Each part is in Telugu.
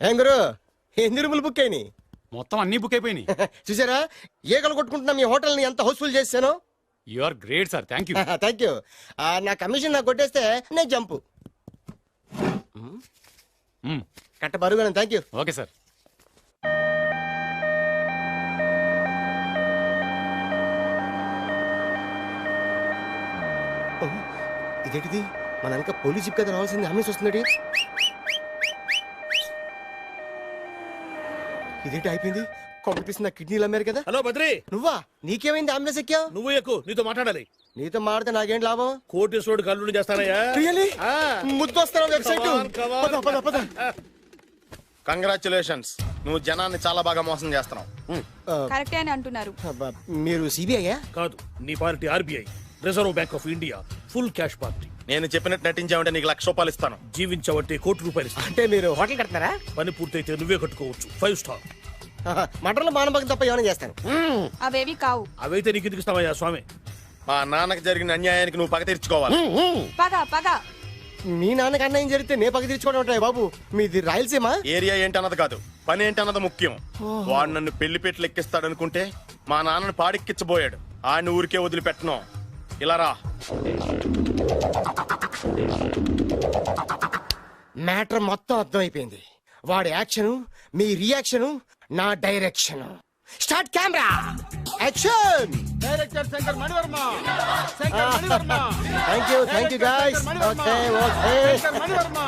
ఏం గురు? ఎన్ని రూములు బుక్ అయినాయి? మొత్తం అన్ని బుక్ అయిపోయినాయి. చూసారా? ఈగలు కొట్టుకుంటున్నా మీ హోటల్ని ఎంత హౌస్ఫుల్ చేశాను? You are great sir thank you thank you నా కమిషన్ నాకు కొట్టేస్తే నేను జంపు కట్ట బరుగాను థ్యాంక్ యూ ఓకే సార్ ఇదేంటిది? మన వెనక పోలీస్ జిప్ కదా రావాల్సింది అమ్మేసి వస్తుంది ఇదేంటి అయిపోయింది? కొంపటిస్తుంది నా కిడ్నీలు అమ్మారు కదా. హలో బద్రి. నువ్వా? నీకేమైంది? అంబులెన్స్ ఎక్కావు? నువ్వు ఎక్కువ నీతో మాట్లాడాలి. నీతో మాడితే నాకేం లాభం? కోటేశ్వరుడు కల్లుడు చేస్తానయ్యా. రియలీ. ముద్దు వెబ్సైట్. పద పద పద. కంగ్రాచులేషన్స్ నువ్వు జనాన్ని చాలా బాగా మోసం చేస్తున్నావు. కరెక్టే అని అంటున్నారు. అబ్బా, మీరు సిబిఐయా? కాదు నీ party RBI reserve bank of India full cash party నేను చెప్పినట్టు నటించావంటే నీకు లక్ష రూపాయలు ఇస్తాను. జీవించవంటే కోటి రూపాయలు ఇస్తాను. అంటే మీరు హోటల్ కడతారా పని పూర్తయితే నువ్వే కట్టుకోవచ్చు. ఫైవ్ స్టార్ మటన్లో మానభంగం తప్ప ఏమైనా చేస్తాను. అవేవి కావు. అవైతే నీకు ఎందుకు ఇస్తావయ్యా స్వామి? మా నాన్నకి జరిగిన అన్యాయానికి నువ్వు పగ తీర్చుకోవాలి. పగ పగ. మీ నాన్నకి అన్యాయం జరిగితే నే పక్క తీర్చుకోవడం ఉంటాయి బాబు? మీది రాయలసీమ? ఏరియా ఏంటన్నది కాదు. పని ఏంటన్నది ముఖ్యం. వాడు నన్ను పెళ్ళి పెట్టి లెక్కిస్తాడు అనుకుంటే మా నాన్నని పాడెక్కించబోయాడు. ఆయన ఊరికే వదిలిపెట్టను. ఇలా రా. మ్యాటర్ మొత్తం అర్థమైపోయింది. వాడి యాక్షన్ మీ రియాక్షన్ నా direction. Start camera! Action! Director Shankar Manivarma! Shankar Manivarma! Thank you thank you guys okay okay Shankar Manivarma!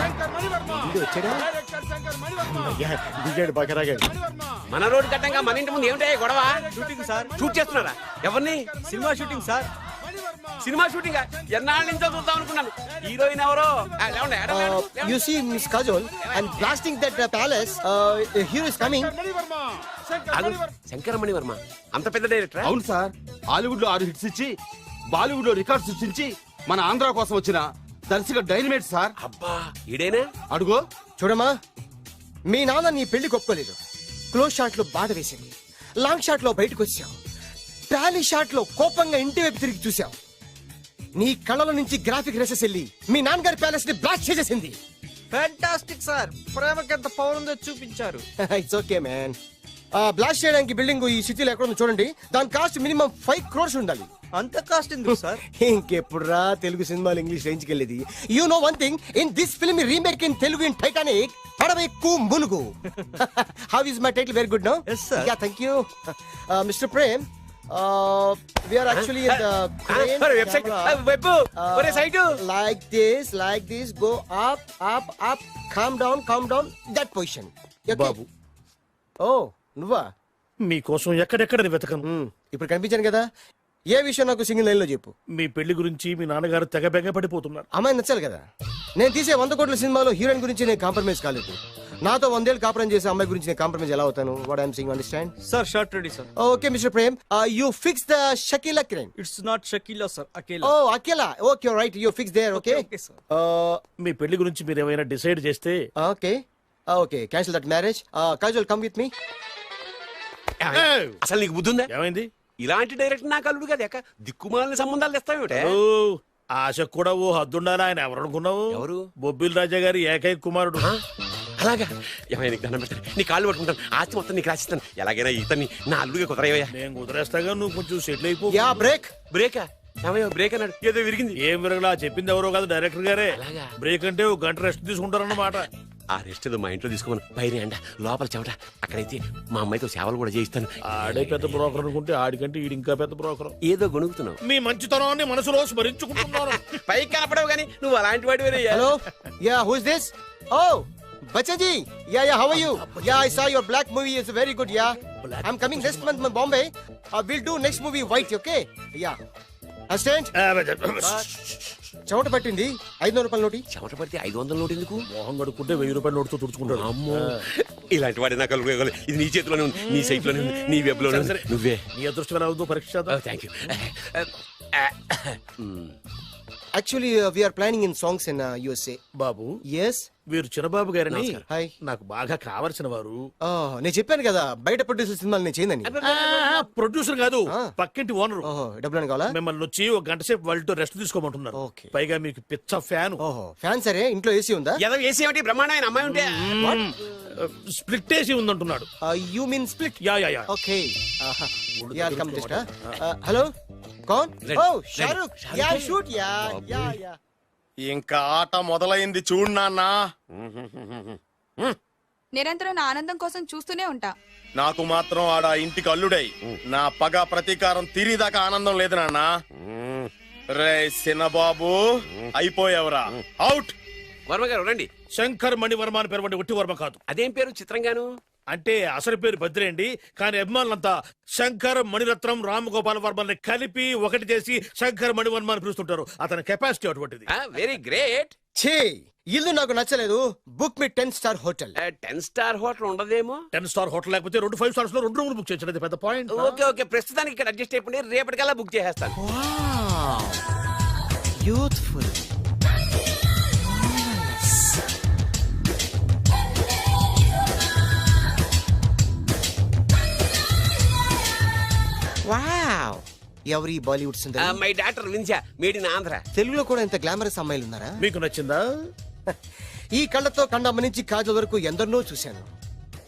Shankar Manivarma! ఇది వచ్చాడా? డైరెక్టర్ శంకర్ మణివర్మ! దిగాడు రాగాడు మన రోడ్డు కట్టంగా మన ఇంటి ముందు ఏమిటాయి గొడవ? షూటింగ్ సార్ షూట్ చేస్తున్నారా? ఎవరిని? Cinema shooting sir cinema shooting ఎన్నాళ్ళ నుంచో చూద్దాం అనుకున్నాను. హీరోయిన్ ఎవరో. You see miss Kajol and blasting that palace hero is coming Shankaramani Varma అంత పెద్ద డైరెక్టర్ అవును సార్ హాలీవుడ్లో ఆరు హిట్స్ ఇచ్చి బాలీవుడ్లో రికార్డ్ సృష్టించి మన ఆంధ్ర కోసం వచ్చిన దర్శక డైనమేట్ సార్ అబ్బా ఈడేనా? అడుగో. చూడమ్మా మీ నాన్న నీ పెళ్ళి ఒప్పుకోలేదు క్లోజ్ షాట్లో బాధ వేసింది లాంగ్ షాట్లో బయటకు వచ్చావు. ట్రాలీ షాట్లో కోపంగా ఇంటి వైపు తిరిగి చూసావు నీ కళ్ళలో నుంచి గ్రాఫిక్ రెసెస్ వెళ్ళి మీ నాన్నగారి ప్యాలెస్ని బ్లాస్ట్ చేసేసింది. ఫ్యాంటాస్టిక్ సార్ ప్రేమకి ఎంత పవర్ ఉందో చూపించారు. ఇట్స్ ఓకే మ్యాన్ బ్లాస్ట్ చేయడానికి బిల్డింగ్ ఈ సిటీలో ఎక్కడ ఉందో చూడండి. దాని కాస్ట్ మినిమం ఫైవ్ క్రోర్స్ ఉండాలి. అంత కాస్ట్ ఎందుకు సార్ ఇంకెప్పుడు రా తెలుగు సినిమాలు ఇంగ్లీష్ రేంజ్కి వెళ్ళేది? You know one thing in this film remake in Telugu in Titanic పడవెక్కు మునుగు. How is my title very good no Yes, sir. Yeah thank you mister Prem we are actually in the website web ఒరే site like this like this go up up up calm down calm down that position బాబు ఓ నువ్వా? మీకోసం ఎక్కడెక్కడ వెతకను? ఇప్పుడు కనిపించాను కదా. ఏ విషయం నాకు సింగిల్ లైన్లో చెప్పు. మీ పెళ్ళి గురించి మీ నాన్నగారు తెగ బెగ పడిపోతున్నారు. అమ్మాయి నచ్చాలి కదా. నేను తీసే వంద కోట్ల సినిమాలో హీరోయిన్ గురించి నేను కాంప్రమైజ్ కాలేదు. నాతో వందేళ్ళు కాపురం చేసే అమ్మాయి గురించి నేను కాంప్రమైజ్ ఎలా అవుతాను? What I'm saying understand sir shot ready sir okay mister Prem you fix the Shakeela crime it's not Shakeela sir oh అకేలా అకేలా okay right you fix there okay Okay, okay, sir. మీ పెళ్ళి గురించి మీరు ఏమైనా డిసైడ్ చేస్తే okay okay cancel that marriage casual come with me! అసలు నీకు బుద్ధి ఉందా? ఏమైంది? ఇలాంటి డైరెక్టర్ నాకు అల్లుడు కదా ఎక్క దిక్కుమాలిన సంబంధాలు తెస్తావేమిటే ఓ, ఆశకు కూడా ఓ హద్దుండాలి ఆయన. ఎవరు అనుకున్నావు? ఎవరు? బొబ్బిల్ రాజా గారి ఏకైక కుమారుడు? అలాగా? ఏమైనా నీకు దండం పెడతాను. నీ కాళ్ళు పట్టుకుంటాను. ఆస్తి మొత్తం నీకు రాసిస్తాను. ఎలాగైనా ఇతన్ని నా అల్లుడిగా కుదరయ్యా. నేను కుదిరేస్తాగా నువ్వు కొంచెం సెటిల్ అయిపో. Yeah break. బ్రేకా? ఏమయ్యా బ్రేక్ అన్నాడు. ఏదో విరిగింది. ఏం విరగలా? చెప్పింది ఎవరో కాదు డైరెక్టర్ గారే. అలాగా? బ్రేక్ అంటే ఒక గంట రెస్ట్ తీసుకుంటారన్నమాట. ఆ రెస్ట్ ఏదో మా ఇంట్లో తీసుకోమను. బయట ఎండ లోపల చెమట. అక్కడైతే మా అమ్మాయితో సేవలు కూడా చేయిస్తాను. ఆడే పెద్ద బ్రోకర్ అనుకుంటే ఆడికంటే ఈడు ఇంకా పెద్ద బ్రోకర్ ఏదో గొణుగుతున్నావు. మీ మంచితనాన్ని మనసులో స్మరించుకుంటున్నాను పైకి కనపడవు కానీ నువ్వు అలాంటి వాడి hello yeah who is this oh Bachchan ji yeah yeah how are you yeah I saw your Black movie is very good yeah I am coming next month my Bombay will do next movie white okay yeah assistant చెమట పట్టింది ఐదు రూపాయల నోటి. చెమట పడితే ఐదు వందల నోటు ఎందుకు? మోహం కడుక్కుంటే వెయ్యి రూపాయలు నోటుతో తుడుచుకుంటాడు అమ్మో. ఇలాంటి వాడి నాకు కావాలి. ఇది నీ చేతిలోనే ఉంది నీ సైట్లోనే ఉంది నీ వెబ్లోనే సరే, ఉంది. నువ్వే. నీ అదృష్టం ఎలా ఉందో పరీక్ష. Thank you actually we are planning in songs in USA Babu yes వీరు చిన్నబాబు గారిని హాయ్ నాకు బాగా కావలసిన వారు. నేను చెప్పాను కదా బయట ప్రొడ్యూసర్ సినిమాలు నేను చేయదని ప్రొడ్యూసర్ కాదు ఆ. పక్కింటి ఓనరు ఓహో డబ్బులు కావాలా? మిమ్మల్ని వచ్చి ఒక గంట సేపు వాళ్ళతో రెస్ట్ తీసుకోమంటున్నారు. ఓకే. పైగా మీకు పిచ్చ ఫ్యాన్. ఓహో ఫ్యాన్ సరే ఇంట్లో ఏసీ ఉందా? ఏదో వేసి ఏమిటి? బ్రహ్మాండమైన అమ్మాయి ఉంటే. స్ప్లిట్ వేసి ఉందంటున్నాడు. You mean split yeah yeah yeah okay just hello Kaun oh Shahrukh yeah shoot yeah yeah yeah ఇంకా ఆట మొదలైంది చూడు నాన్న. నిరంతరం నా ఆనందం కోసం చూస్తూనే ఉంటా. నాకు మాత్రం ఆడ ఇంటికి అల్లుడై. నా పగ ప్రతీకారం తీరిదాకా ఆనందం లేదు నాన్న. రే సినబాబు అయిపోయావురా. అవుట్ వర్మ గారు రండి. శంకర్ మణివర్మ అని పేరు ఒట్టి వర్మ కాదు. అదేం పేరు? చిత్రంగాను? అంటే అసలు పేరు బద్రేండి కానీ అభిమానులంతా శంకర్ మణిరత్నం రామగోపాల్ వర్మని కలిపి ఒకటి చేసి శంకర్ మణివర్మ అని పిలుస్తుంటారు. అతని కెపాసిటీ అటువంటిది. వెరీ గ్రేట్ ఛీ ఇల్లు నాకు నచ్చలేదు. Book me ten star hotel ten star hotel ఉండదేమో? టెన్ స్టార్ హోటల్ లేకపోతే రెండు ఫైవ్ స్టార్స్లో రెండు రూములు బుక్ చేయొచ్చు పెద్ద పాయింట్ ఓకే ఓకే ప్రస్తుతానికి ఇక్కడ అడ్జస్ట్ అయిపోయి రేపటికల్లా బుక్ చేసేస్తాను. యూత్ఫుల్ ఎవరి బాలీవుడ్ సుందరి మై డాక్టర్ విన్సా మేడ్ ఇన్ ఆంధ్ర. తెలుగులో కూడా ఇంత గ్లామరస్ అమ్మాయిలు ఉన్నారా? మీకు నచ్చిందా? ఈ కళ్ళతో కండమ్మ నుంచి కాజల్ వరకు ఎందరినో చూశాను.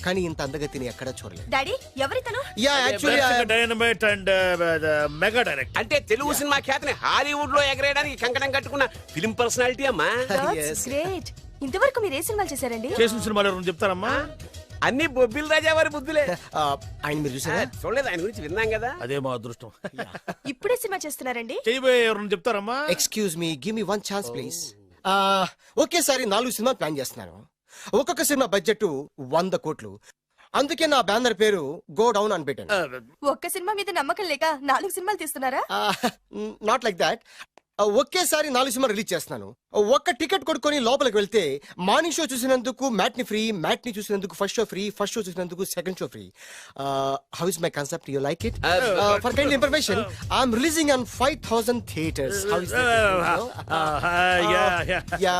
కానీ ఇంత అందగతిని ఎక్కడా చూడలేదు. Daddy ఎవరితను yeah actually dynamite and mega direct అంటే తెలుగు సినిమా ఖ్యాతిని హాలీవుడ్లో ఎగరేయడానికి కంకణం కట్టుకున్న ఫిలిం పర్సనాలిటీ అమ్మా? గ్రేట్ ఇంతవరకు మీరు ఏ సినిమాలు చేశారండి? చేసిన సినిమాలు ఎవరైనా చెప్తారమ్మా? అన్ని బొబ్బిల్ రాజా వారి బుద్ధులే. ఆయన మీరు చూసారా? చూడలేదు ఆయన గురించి విన్నాం కదా. అదే మా అదృష్టం. ఇప్పుడే సినిమా చేస్తున్నారండి? చేయబోయే చెప్తారమ్మా? Excuse me give me one chance please ఒకేసారి నాలుగు సినిమా ప్లాన్ చేస్తున్నాను. ఒక్కొక్క సినిమా బడ్జెట్ వంద కోట్లు. అందుకే నా బ్యానర్ పేరు గో డౌన్ అని పెట్టాను. ఒక్క సినిమా మీద నమ్మకం లేక నాలుగు సినిమాలు తీస్తున్నారా? నాట్ లైక్ దాట్ ఒకేసారి నాలుగు సినిమా రిలీజ్ చేస్తున్నాను. ఒక్క టికెట్ కొనుక్కొని లోపలికి వెళ్తే మార్నింగ్ షో చూసినందుకు మ్యాట్ని ఫ్రీ మ్యాట్ని చూసినందుకు first show free first show చూసినందుకు second show free. How is my concept? You like it? For kind information I'm releasing on five thousand theatres how is yeah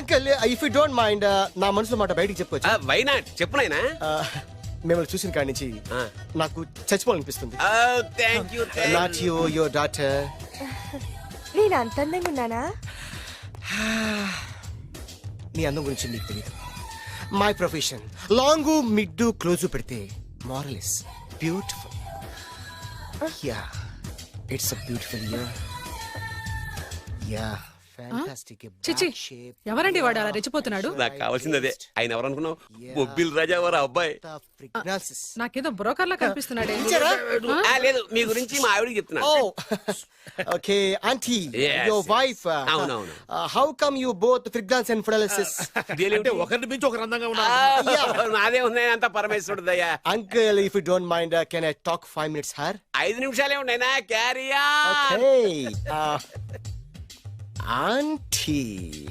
uncle if you don't mind నా మనసులో మాట బయటికి చెప్పుకోవచ్చు వైనాట్ చెప్పు నాయనా. Uh, మిమ్మల్ని చూసిన కాడి నుంచి Ah. నాకు చచ్చిపోవాలనిపిస్తుంది. Thank you not you your daughter నేను అంత అందంగా ఉన్నానా? నీ అందం గురించి నీకు తెలియదు my profession long mid close పెడితే moral is beautiful yeah it's a beautiful yeah yeah చిచి ఎవరండి వాడు అలా రెచ్చిపోతున్నాడు? నాకు కావాల్సింది అదే. ఆయన ఎవరు అనుకున్నావు బొబ్బిల్ రాజా వారు అబ్బాయి. నాకేదో బ్రోకర్ లా కనిపిస్తున్నాడే ఆ, లేదు మీ గురించి మా ఆవిడకి చెప్తున్నాను Oh, okay, Auntie, Yes, your yes. wife. Uh, అవును, అవును. uh, how come you both freelance and paralysis? అంటే ఒకరిని మించి ఒకరు అందంగా ఆ, ఉన్నారు. నాదే ఉన్నాయి అంత పరమేశ్వరుడు దయ్యా Uncle, if you don't mind, uh, can I talk five minutes, her? ఐదు నిమిషాలే ఉన్నాయినా క్యారియా Okay. Uh, auntie,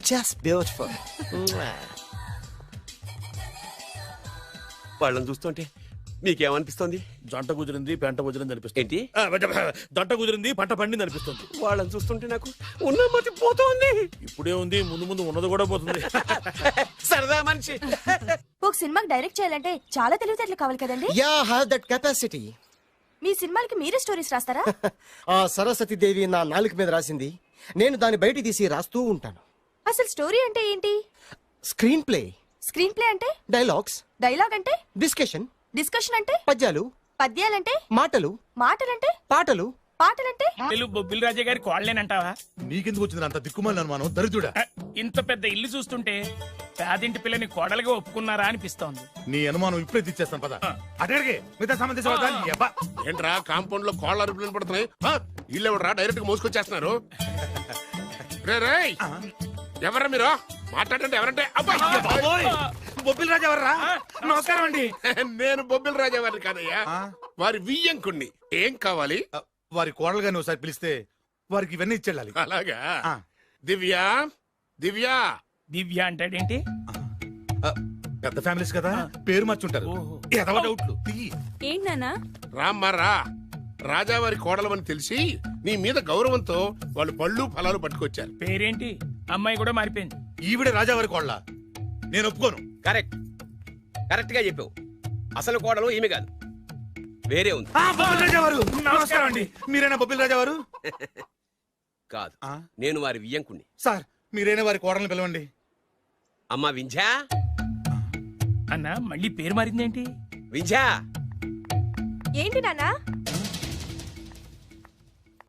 just beautiful. వాళ్ళని చూస్తుంటే మీకేమనిపిస్తుంది? జంట కుదిరింది పెంట కుదిరింది అనిపిస్తుంది. ఏంటి? ఆ, జంట కుదిరింది పంట పండింది అనిపిస్తుంది. వాళ్ళని చూస్తుంటే నాకు ఉన్న మతి పోతోంది. ఇప్పుడే ఉంది ముందు ముందు ఉన్నది కూడా పోతుంది. సరదా మనిషి. ఒక సినిమాకి డైరెక్ట్ చేయాలంటే చాలా తెలివితేటలు కావాలి కదండి? Yeah, have that capacity. మీ సినిమాలకి మీరే స్టోరీస్ రాస్తారా? ఆ సరస్వతి దేవి నా నాలుక మీద రాసింది. నేను దాన్ని బయట తీసి రాస్తూ ఉంటాను. అసలు స్టోరీ అంటే ఏంటి? Screen play. స్క్రీన్ ప్లే అంటే? డైలాగ్స్. డైలాగ్ అంటే? డిస్కషన్. డిస్కషన్ అంటే? పద్యాలు. పద్యాలంటే? మాటలు. మాటలంటే? పాటలు. పాటలంటే? తెలుగు బొబ్బిల్ రాజా గారి కోడలేనంటావా? నీకెందుకు వచ్చింది అంత దిక్కుమాలి అనుమానం? దరిద్రుడా? ఇంత పెద్ద ఇల్లు చూస్తుంటే పేదింటి పిల్లని కోడలుగా ఒప్పుకున్నారా అనిపిస్తోంది. నీ అనుమానం ఇప్పుడే తీసేస్తాను పద. అడిగే మిగతా సంబంధించిన ఏంట్రా కాంపౌండ్లో కోళ్ళ అరుపులు పడుతున్నాయి ఇల్లు ఎవడరా? డైరెక్ట్గా మోసుకొచ్చేస్తున్నారు. రే రేయ్ ఎవరా మీరు? మాట్లాడండి ఎవరంటే? అబ్బాయి బొబ్బిల్ రాజా ఎవర్రా నమస్కారం అండి. నేను బొబ్బిల రాజా వారిని కాదయ్యా. వారి వియ్యంకుణ్ణి. ఏం కావాలి? వారి కోడలు గాని ఒకసారి పిలిస్తే వారికి ఇవన్నీ ఇచ్చేళ్ళాలి. అలాగా? ఆ. దివ్య? దివ్య? దివ్య అంటాడేంటి? పెద్ద ఫ్యామిలీస్ కదా పేరు మార్చుంటారు. ఎదవ డౌట్లు? తీయి. ఏంటన్నా రామ్మా రా. రాజావారి కోడలమని తెలిసి నీ మీద గౌరవంతో వాళ్ళు పళ్ళు ఫలాలు పట్టుకొచ్చారు. పేరేంటి? అమ్మాయి కూడా మారిపోయింది. ఈవిడ రాజావారి కోళ్ళ నేను ఒప్పుకోను. కరెక్ట్. కరెక్ట్గా చెప్పావు. అసలు కోడలు ఈమె కాదు. వేరే ఉంది. బొబ్బిల్ రాజావారు నమస్కారం అండి. మీరేనా బొబ్బిల్ రాజావారు కాదు. ఆ? నేను వారి వియ్యంకుణ్ణి. సార్ మీరేనా వారి కోడల్ని పిలవండి. అమ్మా వింధ్యా? అన్న మళ్ళీ పేరు మారిందేంటి వింధ్యా? ఏంటి నాన్నా?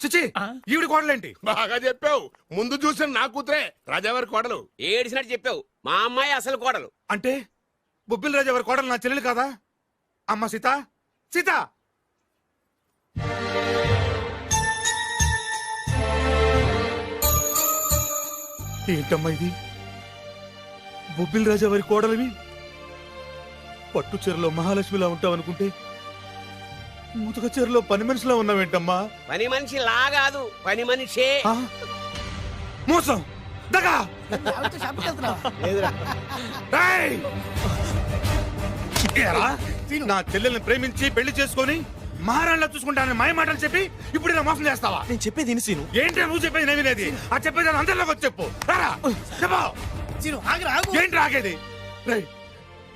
చిచి ఆ? ఈవిడ కోడలేంటి? బాగా చెప్పావు. ముందు చూసిన నా కూతురే రాజావారి కోడలు. ఏడిసినట్టు చెప్పావు. మా అమ్మాయి అసలు కోడలు. అంటే బొబ్బిల్ రాజావారి కోడలు నా చెల్లెలు కాదా? అమ్మ సీత సీత! ఏంటమ్మా ఇది? బొబ్బిల్ రాజావారి కోడలివి? పట్టు చీరలో మహాలక్ష్మిలా ఉంటావనుకుంటే ముతక చీరలో పని మనిషిలా ఉన్నావేంటమ్మా? పని మనిషి లాగాదు పని మనిషే. ఆ? మోసం! దగా! ఏరా? నా చెల్లెల్ని ప్రేమించి పెళ్ళి చేసుకొని మహారాణిలా చూసుకుంటానని మాయ మాటలు చెప్పి ఇప్పుడు ఇలా మోసం చేస్తావా? నేను చెప్పేది సీను. ఏంటి నువ్వు చెప్పేది నేను వినేది? ఆ చెప్పేది అందరిలోకి వచ్చి చెప్పు. రారా. చెప్పు. ఏంటి రాగేది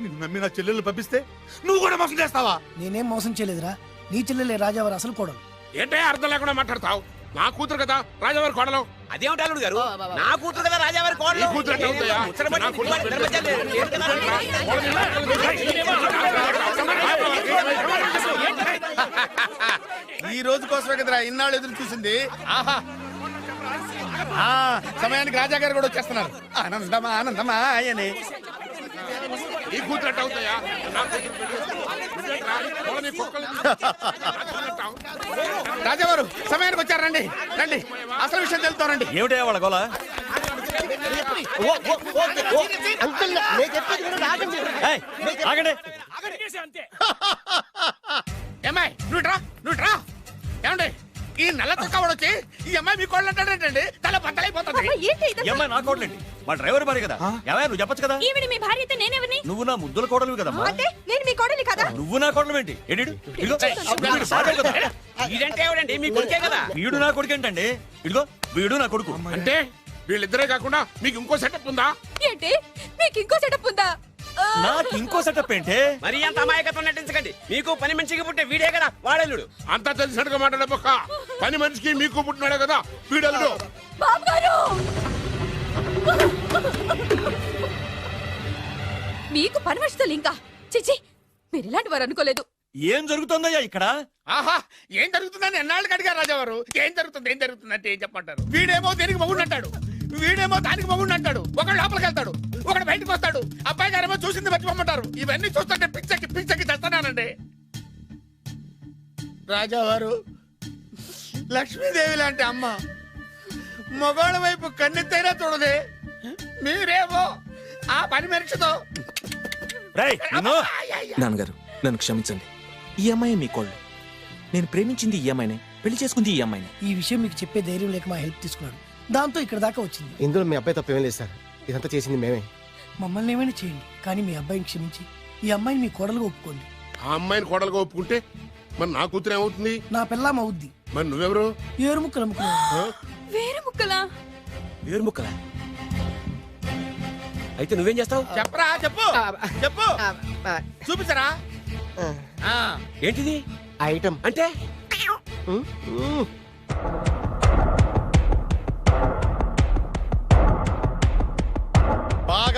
నిన్ను నమ్మి నా చెల్లెల్ని పంపిస్తే నువ్వు కూడా మోసం చేస్తావా? నేనేం మోసం చేయలేదురా. నీ చెల్లెలే రాజావారు అసలు కోడలు. ఏంటే అర్థం లేకుండా మాట్లాడతావు? నా కూతురు కదా రాజావారి కోడలు. అదేమిటి అల్లుడు గారు? నా కూతురు కదా రాజావారి కోడలు? కూతురు ఎట్లా నా కదా? ఈ రోజు కోసమే కదరా ఇన్నాళ్ళు ఎదురు చూసింది. ఆహా. ఆ, సమయానికి రాజా గారు కూడా వచ్చేస్తున్నారు. ఆనందమా ఆనందమా ఆయనే నీ కూతురు ఎట్లా అవుతాయా నా కూతురు పెళ్ళి. నువ్వేంట్రా? వాళ్ళ నీ కుక్కలు అంటావు? రాజావారు సమయానికి వచ్చారు రండి రండి అసలు విషయం తెలుతారండి ఏమిటే వాళ్ళ గోల అంకుల్ నేను చెప్పేది వినండి, ఆగండి. ఆగండి ఈ నల్ల తొక్క వచ్చి ఈ అమ్మాయి మీ కోళ్ళు అంటాడంటండి తల బద్దలైపోతుంది ఏంటి ఇది? ఏమ్మా నా కోడలేంటి మా డ్రైవర్ భార్య కదా. ఏమయ్య నువ్వు చెప్పొచ్చు కదా? ఈవిడ మీ భార్య అయితే నేనెవరిని? నువ్వు నా ముద్దుల కోడలు కదమ్మా అంటే నేను మీ కోడలి కదా? నువ్వు నా కోడలు ఏంటి? ఎడిడు ఇదిగో వీడు భార్య కదా. వీడంటే ఎవడండి? మీ కొడుకే కదా. వీడు నా కొడుకు ఏంటండి? ఇదిగో వీడు నా కొడుకు. అంటే వీళ్ళిద్దరే కాకుండా మీకు ఇంకో సెటప్ ఉందా? ఏంటి? మీకు ఇంకో సెటప్ నాకు ఇంకో సెటప్ ఏంటి? మరి అంత అమాయకత్వం నటించకండి. మీకు పని మనిషికి పుట్టే వీడే కదా వాడల్లుడు అంతా తెలిసినట్టుగా మాట్లాడబోక. పని మనిషికి మీకు పుట్టినాడే కదా వీడల్లుడు మీకు పని మనుషులు ఇంకా? చిచి మీరు ఇలాంటి వారు అనుకోలేదు. ఏం జరుగుతుందయ్యా ఇక్కడ? ఆహా ఏం జరుగుతుందని ఎన్నాళ్ళకి అడిగారు రాజావారు? ఏం జరుగుతుంది ఏం జరుగుతుంది అంటే ఏం చెప్పమంటారు? వీడేమో దేనికి అంటాడు? వీడేమో దానికి మగుడు అంటాడు? ఒకడు లోపలికి వెళ్తాడు ఒకడు బయటకు వస్తాడు మర్చిపోమంటారు ఇవన్నీ చూస్తుంటే పిచ్చకి పిచ్చకి చేస్తున్నానండి. రాజావారు లక్ష్మీదేవి లాంటి అమ్మ మగవాళ్ళ వైపు కన్నెత్తైనా చూడదే. మీరేమో ఆ పని మనిషితో. నాన్నగారు నన్ను క్షమించండి. ఈ అమ్మాయి మీ కోళ్ళు. నేను ప్రేమించింది ఈ అమ్మాయినే పెళ్ళి చేసుకుంది ఈ అమ్మాయిని. ఈ విషయం మీకు చెప్పే ధైర్యం లేక మా హెల్ప్ తీసుకున్నాడు. దాంతో ఇక్కడ దాకా వచ్చింది. ఇందులో మీ అబ్బాయి తప్పేం లేదు సార్. ఇదంతా చేసింది మేమే. మమ్మల్ని ఏమైనా చేయండి. కానీ మీ అబ్బాయిని క్షమించి ఈ అమ్మాయిని మీ కోడలుగా ఒప్పుకోండి. ఆ అమ్మాయిని కోడలుగా ఒప్పుకుంటే మరి నా కూతురు ఏమవుతుంది? నా పిల్లం అవుద్ది. మరి నువ్వెవరు? ఏరు ముక్కలు అమ్ముకున్నాను వేరే ముక్కలా వేరు ముక్కలా అయితే నువ్వేం చేస్తావు? చెప్పరా చెప్పు చెప్పు. చూపించరా ఆ, ఏంటిది? ఐటమ్. అంటే?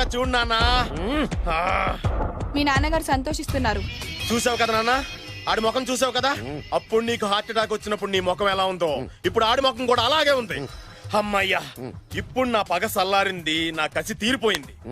బాగా చూడు నాన్న. మీ నాన్నగారు సంతోషిస్తున్నారు. చూసావు కదా నాన్న? ఆడి ముఖం చూసావు కదా? అప్పుడు నీకు హార్ట్ అటాక్ వచ్చినప్పుడు నీ ముఖం ఎలా ఉందో. ఇప్పుడు ఆడి ముఖం కూడా అలాగే ఉంది. అమ్మయ్యా ఇప్పుడు నా పగ సల్లారింది నా కసి తీరిపోయింది.